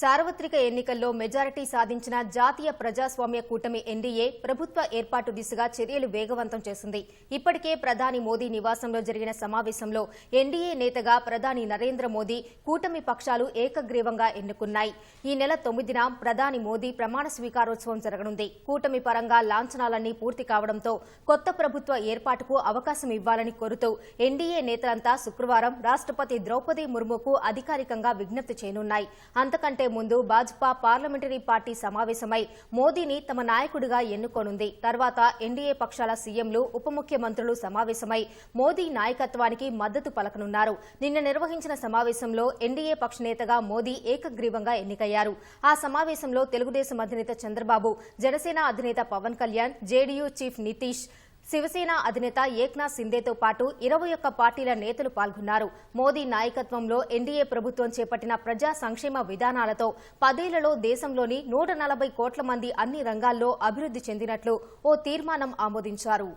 సార్వత్రిక ఎన్నికల్లో మెజారిటీ సాధించిన జాతీయ ప్రజాస్వామ్య కూటమి ఎన్డీఏ ప్రభుత్వ ఏర్పాటు దిశగా చర్యలు వేగవంతం చేసింది. ఇప్పటికే ప్రధాని మోదీ నివాసంలో జరిగిన సమావేశంలో ఎన్డీఏ నేతగా ప్రధాని నరేంద్ర మోదీ కూటమి పక్షాలు ఏకగ్రీవంగా ఎన్నుకున్నాయి. ఈ నెల తొమ్మిదిన ప్రధాని మోదీ ప్రమాణ స్వీకారోత్సవం జరగనుంది. కూటమి పరంగా లాంఛనాలన్నీ పూర్తి కావడంతో కొత్త ప్రభుత్వ ఏర్పాటుకు అవకాశం ఇవ్వాలని కోరుతూ ఎన్డీఏ నేతలంతా శుక్రవారం రాష్ట్రపతి ద్రౌపది ముర్ముకు అధికారికంగా విజ్ఞప్తి చేయనున్నాయి. అంతకంటే ముందు భాజపా పార్లమెంటరీ పార్టీ సమావేశమై మోదీని తమ నాయకుడిగా ఎన్నుకోనుంది. తర్వాత ఎన్డీఏ పక్షాల సీఎంలు ఉప ముఖ్యమంత్రులు సమావేశమై మోదీ నాయకత్వానికి మద్దతు పలకనున్నారు. నిన్న నిర్వహించిన సమావేశంలో ఎన్డీఏ పక్ష నేతగా మోదీ ఏకగ్రీవంగా ఎన్నికయ్యారు. ఆ సమావేశంలో తెలుగుదేశం అధినేత చంద్రబాబు జనసేన అధినేత పవన్ కళ్యాణ్ జేడీయూ చీఫ్ నితీష్ శివసేన అధినేత ఏక్నాథ్ సిందేతో పాటు ఇరవై ఒక్క పార్టీల నేతలు పాల్గొన్నారు. మోదీ నాయకత్వంలో ఎన్డీఏ ప్రభుత్వం చేపట్టిన ప్రజా సంక్షేమ విధానాలతో పదేళ్ళలో దేశంలోని నూట నలభై కోట్ల మంది అన్ని రంగాల్లో అభివృద్ది చెందినట్లు ఓ తీర్మానం ఆమోదించారు.